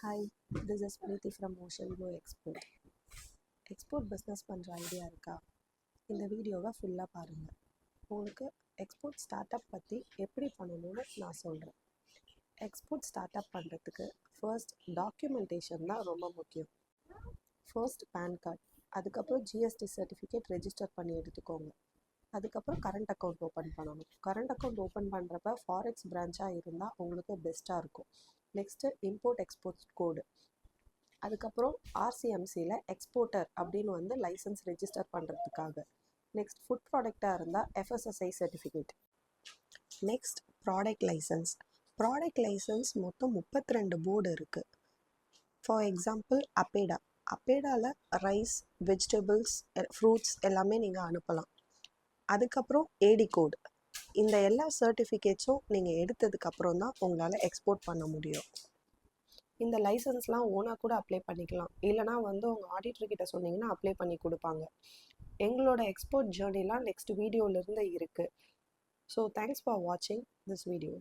Hi this is Preethi from ocean blue export export business பண்ணுற idea இருக்கா? இந்த வீடியோவை ஃபுல்லாக பாருங்கள் உங்களுக்கு எக்ஸ்போர்ட் ஸ்டார்ட் அப் பற்றி எப்படி பண்ணணும்னு நான் சொல்கிறேன் எக்ஸ்போர்ட் ஸ்டார்ட் அப் பண்ணுறதுக்கு ஃபர்ஸ்ட் டாக்குமெண்டேஷன் தான் ரொம்ப முக்கியம். ஃபர்ஸ்ட் பேன் கார்டு அதுக்கப்புறம் ஜிஎஸ்டி சர்டிஃபிகேட் ரெஜிஸ்டர் பண்ணி எடுத்துக்கோங்க. அதுக்கப்புறம் கரண்ட் அக்கௌண்ட் ஓப்பன் பண்ணணும். கரண்ட் அக்கௌண்ட் ஓப்பன் பண்ணுறப்ப ஃபாரெக்ஸ் பிரான்ச்சாக இருந்தால் உங்களுக்கு பெஸ்ட்டாக இருக்கும். நெக்ஸ்ட்டு இம்போர்ட் எக்ஸ்போர்ட் கோடு அதுக்கப்புறம் ஆர்சிஎம்சியில் எக்ஸ்போர்ட்டர் அப்படின்னு வந்து லைசன்ஸ் ரெஜிஸ்டர் பண்ணுறதுக்காக நெக்ஸ்ட் ஃபுட் ப்ராடக்டாக இருந்தால் FSSAI certificate next product license product license மொத்தம் முப்பத்தி ரெண்டு போர்டு இருக்குது ஃபார் எக்ஸாம்பிள் அப்பேடா அப்பேடாவில் ரைஸ் வெஜிடபிள்ஸ் ஃப்ரூட்ஸ் எல்லாமே நீங்கள் அனுப்பலாம். அதுக்கப்புறம் ஏடி கோட் இந்த எல்லா சர்டிஃபிகேட்ஸும் நீங்கள் எடுத்ததுக்கப்புறம் தான் உங்களால் எக்ஸ்போர்ட் பண்ண முடியும். இந்த லைசன்ஸ்லாம் ஓனாக கூட அப்ளை பண்ணிக்கலாம். இல்லைனா வந்து உங்கள் ஆடிட்டர் கிட்ட சொன்னீங்கன்னா அப்ளை பண்ணி கொடுப்பாங்க. எங்களோட எக்ஸ்போர்ட் ஜேர்னிலாம் நெக்ஸ்ட் வீடியோவிலேருந்து இருக்குது ஸோ தேங்க்ஸ் ஃபார் வாட்சிங் திஸ் வீடியோ